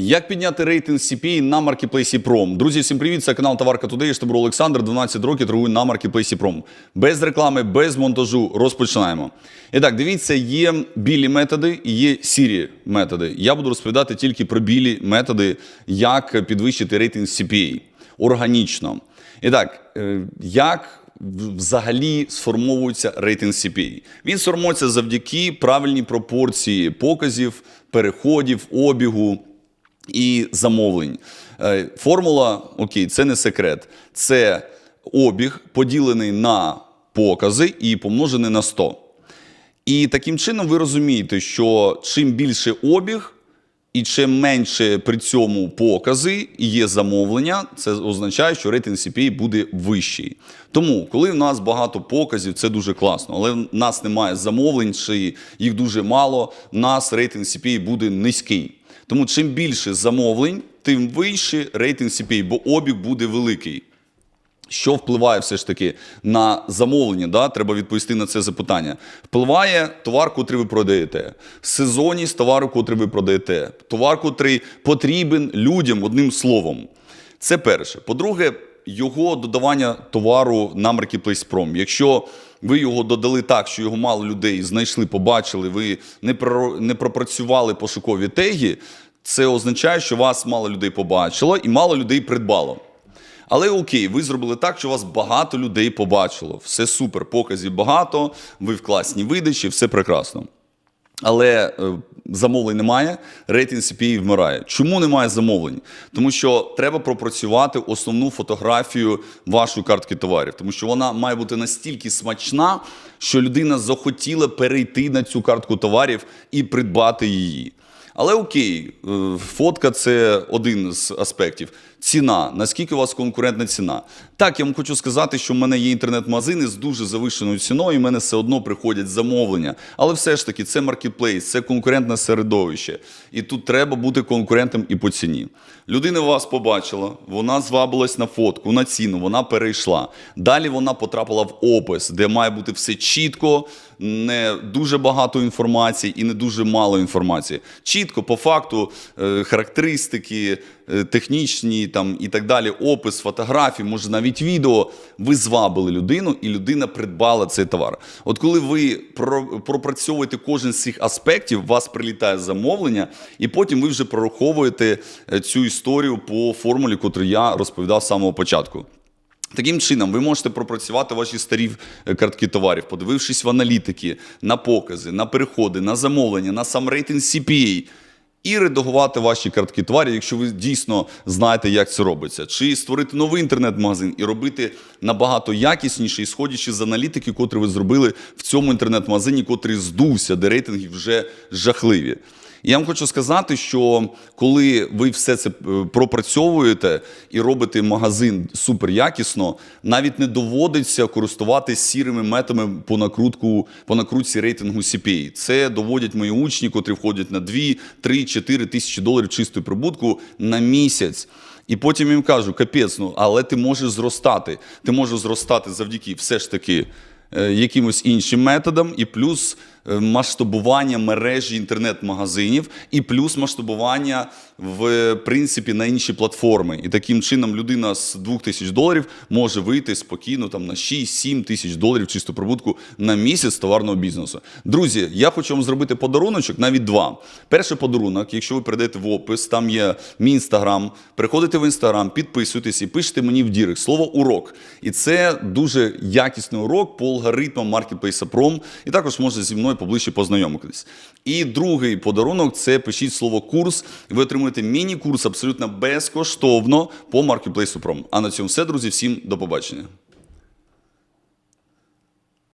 Як підняти рейтинг CPA на маркетплейсі Prom? Друзі, всім привіт! Це канал Товарка Today, я Олександр, 12 років торгую на маркетплейсі Prom. Без реклами, без монтажу. Розпочинаємо. І так, дивіться, є білі методи і є сірі методи. Я буду розповідати тільки про білі методи, як підвищити рейтинг CPA органічно. І так, е, як взагалі сформовується рейтинг CPA? Він сформується завдяки правильній пропорції показів, переходів, обігу і замовлень. Е, Формула, окей, це не секрет. Це обіг поділений на покази і помножений на 100. І таким чином ви розумієте, що чим більше обіг, і чим менше при цьому покази і є замовлення, це означає, що рейтинг CPA буде вищий. Тому, коли в нас багато показів, це дуже класно. Але в нас немає замовлень, чи їх дуже мало, в нас рейтинг CPA буде низький. Тому чим більше замовлень, тим вищий рейтинг CPA, бо обіг буде великий. Що впливає все ж таки на замовлення? Да? Треба відповісти на це запитання. Впливає товар, котрий ви продаєте, сезонність товару, котрий ви продаєте, товар, котрий потрібен людям одним словом. Це перше. По-друге, його додавання товару на Marketplace Prom. Якщо ви його додали так, що його мало людей знайшли, побачили, ви не не пропрацювали пошукові теги, це означає, що вас мало людей побачило і мало людей придбало. Але окей, ви зробили так, що вас багато людей побачило. Все супер, показів багато, ви в класній видачі, все прекрасно. Але е, замовлень немає, рейтинг CPA вмирає. Чому немає замовлень? Тому що треба пропрацювати основну фотографію вашої картки товарів, тому що вона має бути настільки смачна, що людина захотіла перейти на цю картку товарів і придбати її. Але окей, е, фотка це один з аспектів. Ціна. Наскільки у вас конкурентна ціна? Так, я вам хочу сказати, що в мене є інтернет-магазини з дуже завищеною ціною, і в мене все одно приходять замовлення. Але все ж таки, це маркетплейс, це конкурентне середовище. І тут треба бути конкурентом і по ціні. Людина вас побачила, вона звабилась на фотку, на ціну, вона перейшла. Далі вона потрапила в опис, де має бути все чітко, не дуже багато інформації і не дуже мало інформації. Чітко, по факту, е, характеристики, е, технічні там і так далі, опис, фотографії, може навіть відео. Ви звабили людину, і людина придбала цей товар. От коли ви про- пропрацьовуєте кожен з цих аспектів, у вас прилітає замовлення, і потім ви вже прораховуєте е, цю історію по формулі, яку я розповідав з самого початку. Таким чином, ви можете пропрацювати ваші старі е, картки товарів, подивившись в аналітики, на покази, на переходи, на замовлення, на сам рейтинг CPA. І редагувати ваші картки товарів, якщо ви дійсно знаєте, як це робиться. Чи створити новий інтернет-магазин і робити набагато якісніше, ісходячи з аналітики, котрі ви зробили в цьому інтернет-магазині, котрий здувся, де рейтинги вже жахливі. Я вам хочу сказати, що коли ви все це е, пропрацьовуєте і робите магазин супер якісно, навіть не доводиться користуватись сірими методами по накрутку, по накрутці рейтингу CPA. Це доводять мої учні, котрі входять на 2, 3, 4 тисячі доларів чистої прибутку на місяць. І потім їм кажу, капець, ну але ти можеш зростати. Ти можеш зростати завдяки все ж таки е, якимось іншим методам, і плюс масштабування мережі інтернет-магазинів, і плюс масштабування в принципі на інші платформи. І таким чином людина з 2 тисяч доларів може вийти спокійно там на 6-7 тисяч доларів чисту прибутку на місяць товарного бізнесу. Друзі, я хочу вам зробити подаруночок, навіть два. Перший подарунок, якщо ви перейдете в опис, там є мій інстаграм. Переходите в інстаграм, підписуйтесь і пишете мені в дірек слово урок. І це дуже якісний урок по алгоритмам Marketplace. І також можете зі мною поближче познайомитись. І другий подарунок це пишіть слово курс. І ви отримуєте міні-курс абсолютно безкоштовно по маркетплейсу Пром. А на цьому все, друзі. Всім до побачення.